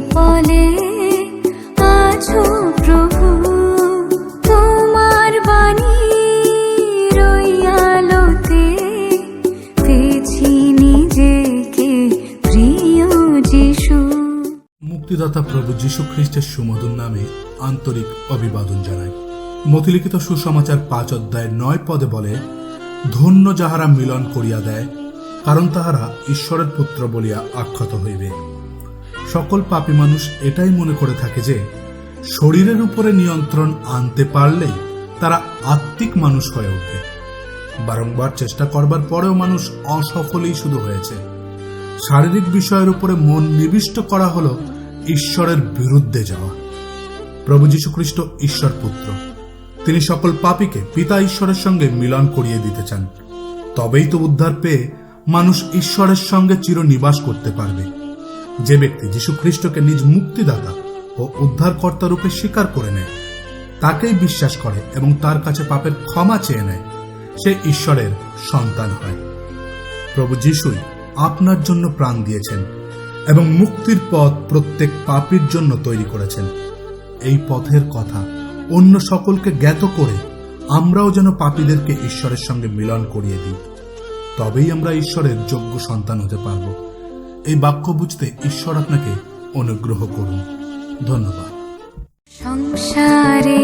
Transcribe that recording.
যায় আছো প্রভু, তোমার বাণী রইয়ালোতে পেছি নিজেকে প্রিয় যিশু। মুক্তিদাতা প্রভু যীশু খ্রিস্টের সুমধুর নামে আন্তরিক অভিবাদন জানাই। মতিলিখিত সুসমাচার পাঁচ অধ্যায় নয় পদে বলে, ধন্য যাহারা মিলন করিয়া দেয়, কারণ তাহারা ঈশ্বরের পুত্র বলিয়া আখ্যাত হইবে। সকল পাপী মানুষ এটাই মনে করে থাকে যে, শরীরের উপরে নিয়ন্ত্রণ আনতে পারলেই তারা আত্মিক মানুষ হয়ে ওঠে। বারংবার চেষ্টা করবার পরেও মানুষ অসফলই শুধু হয়েছে। শারীরিক বিষয়ের উপরে মন নিবিষ্ট করা হলো ঈশ্বরের বিরুদ্ধে যাওয়া। প্রভু যীশু খ্রিস্ট ঈশ্বর পুত্র। তিনি সকল পাপীকে পিতা ঈশ্বরের সঙ্গে মিলন করিয়ে দিতে চান। তবেই তো উদ্ধার পেয়ে মানুষ ঈশ্বরের সঙ্গে চিরনিবাস করতে পারবে। যে ব্যক্তি খ্রিস্টকে নিজ মুক্তিদাতা ও উদ্ধারকর্তা রূপে স্বীকার করে নেয়, তাকেই বিশ্বাস করে এবং তার কাছে পাপের ক্ষমা চেয়ে নেয়, সে ঈশ্বরের সন্তান হয়। প্রভু যিশুই আপনার জন্য প্রাণ দিয়েছেন এবং মুক্তির পথ প্রত্যেক পাপীর জন্য তৈরি করেছেন। এই পথের কথা অন্য সকলকে জ্ঞাত করে আমরাও যেন পাপীদেরকে ঈশ্বরের সঙ্গে মিলন করিয়ে দিই। তবেই আমরা ঈশ্বরের যোগ্য সন্তান হতে পারব। এই বাক্য বুঝতে ঈশ্বর আপনাকে অনুগ্রহ করুন। ধন্যবাদ। সংসারের